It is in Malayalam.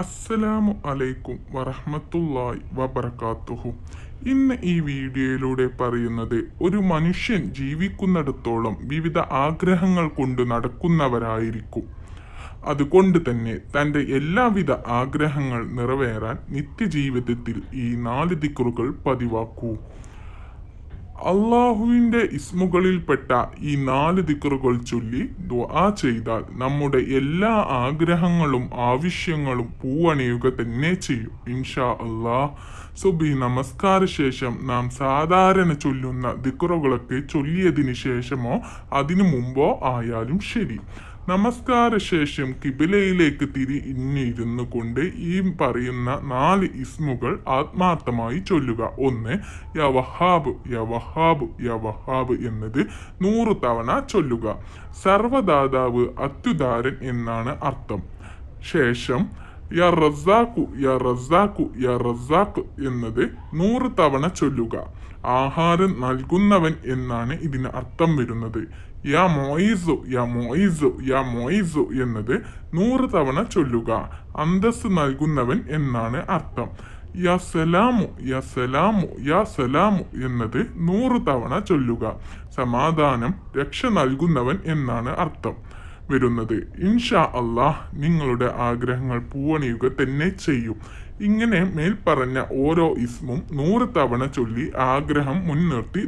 അസ്സലാമു അലൈക്കും വറഹ്മത്തുള്ളാഹി വബർക്കാത്തുഹു ഇന്ന് ഈ വീഡിയോയിലൂടെ പറയുന്നത് ഒരു മനുഷ്യൻ ജീവിക്കുന്നിടത്തോളം വിവിധ ആഗ്രഹങ്ങൾ കൊണ്ട് നടക്കുന്നവരായിരിക്കും. അതുകൊണ്ട് തന്നെ തന്റെ എല്ലാവിധ ആഗ്രഹങ്ങൾ നിറവേറാൻ നിത്യജീവിതത്തിൽ ഈ നാല് ദിക്കുറുകൾ പതിവാക്കൂ. അള്ളാഹുവിന്റെ ഇസ്മുകളിൽപ്പെട്ട ഈ നാല് ദിക്കറുകൾ ചൊല്ലി ദ്വാ ചെയ്താൽ നമ്മുടെ എല്ലാ ആഗ്രഹങ്ങളും ആവശ്യങ്ങളും പൂവണിയുക തന്നെ ചെയ്യും. ഇൻഷാ അള്ളാഹ്. സുബി നമസ്കാര ശേഷം നാം സാധാരണ ചൊല്ലുന്ന ദിക്കറുകളൊക്കെ ചൊല്ലിയതിന് ശേഷമോ അതിനു മുമ്പോ ആയാലും ശരി. നമസ്കാര ശേഷം കിബിലയിലേക്ക് തിരിഞ്ഞിരുന്നു കൊണ്ട് ഈ പറയുന്ന നാല് ഇസ്മുകൾ ആത്മാർത്ഥമായി ചൊല്ലുക. ഒന്ന് യവഹാബ് യവഹാബ് യവഹാബ് എന്നത് നൂറ് തവണ ചൊല്ലുക. സർവദാതാവ് അത്യുദാരൻ എന്നാണ് അർത്ഥം. ശേഷം യ റസാഖു യ റസാഖു യ റസാഖ് എന്നത് നൂറ് തവണ ചൊല്ലുക. ആഹാരം നൽകുന്നവൻ എന്നാണ് ഇതിന് അർത്ഥം വരുന്നത്. യാ മോയിസു യാ മോയിസു യാ മോയിസു എന്നത് നൂറ് തവണ ചൊല്ലുക. അന്തസ് നൽകുന്നവൻ എന്നാണ് അർത്ഥം. യാ സലാമു യാ സലാമു യാ സലാമു എന്നത് നൂറ് തവണ ചൊല്ലുക. സമാധാനം രക്ഷ നൽകുന്നവൻ എന്നാണ് അർത്ഥം. വരുന്നത്. ഇൻഷാ അള്ളാഹ് നിങ്ങളുടെ ആഗ്രഹങ്ങൾ പൂവണിയുക തന്നെ ചെയ്യും. ഇങ്ങനെ മേൽപ്പറഞ്ഞ ഓരോ ഇസ്മും നൂറ് തവണ ചൊല്ലി ആഗ്രഹം മുൻനിർത്തി